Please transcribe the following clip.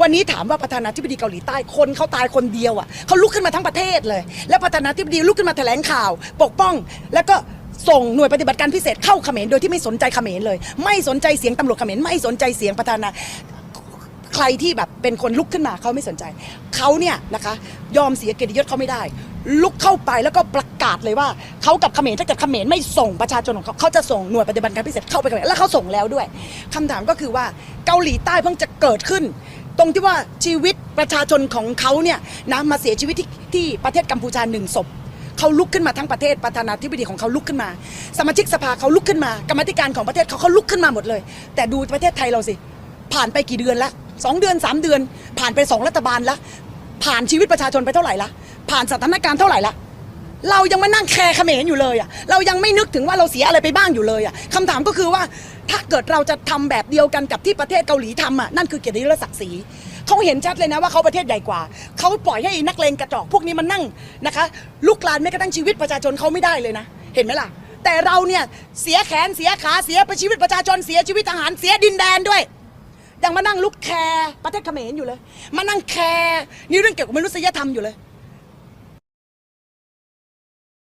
วันนี้ถามว่าประธานาธิบดีเกาหลีใต้คนเขาตายคนเดียวอะเขาลุกขึ้นมาทั้งประเทศเลย แล้วประธานาธิบดีลุกขึ้นมาแถลงข่าว ปกป้อง แล้วก็ส่งหน่วยปฏิบัติการพิเศษเข้าเขมรโดยที่ไม่สนใจเขมรเลย ไม่สนใจเสียงตำรวจเขมรไม่สนใจเสียงประธานาใครที่แบบเป็นคนลุกขึ้นมาเขาไม่สนใจเขาเนี่ยนะคะยอมเสียเกียรติยศเขาไม่ได้ ลุกเข้าไปแล้วก็ประกาศเลยว่าเขากับเขมรถ้าเกิดเขมรไม่ส่งประชาชนของเขาเขาจะส่งหน่วยปฏิบัติการพิเศษเข้าไปเขมรแล้วเขาส่งแล้วด้วยคำถามก็คือว่าเกาหลีใต้เพิ่งจะเกิดขึ้น ตรงที่ว่าชีวิตประชาชนของเขาเนี่ยนะมาเสียชีวิตที่ที่ประเทศกัมพูชาหนึ่งศพเขาลุกขึ้นมาทั้งประเทศประธานาธิบดีของเขาลุกขึ้นมา สมาชิกสภาเขาลุกขึ้นมากรรมธิการของประเทศเขาเขาลุกขึ้นมาหมดเลย แต่ดูประเทศไทยเราสิ ผ่านไปกี่เดือนละสองเดือนสามเดือน ผ่านไปสองรัฐบาลละผ่านชีวิตประชาชนไปเท่าไหร่ละผ่านสถานการณ์เท่าไหร่ละ เรายังมานั่งแคร์เขมรอยู่เลยอะเรายังไม่นึกถึงว่าเราเสียอะไรไปบ้างอยู่เลยอะคำถามก็คือว่าถ้าเกิดเราจะทำแบบเดียวกันกับที่ประเทศเกาหลีทำอะนั่นคือเกียรติยศและศักดิ์ศรีเขาเห็นชัดเลยนะว่าเขาประเทศใหญ่กว่าเขาปล่อยให้นักเลงกระจอกพวกนี้มันนั่งนะคะลุกลานแม้กระทั่งชีวิตประชาชนเขาไม่ได้เลยนะเห็นไหมล่ะ แต่เราเนี่ยเสียแขนเสียขาเสียไปชีวิตประชาชนเสียชีวิตทหารเสียดินแดนด้วยยังมานั่งลุกแคร์ประเทศเขมรอยู่เลย มานั่งแคร์นี่เรื่องเกี่ยวกับมนุษยธรรมอยู่เลย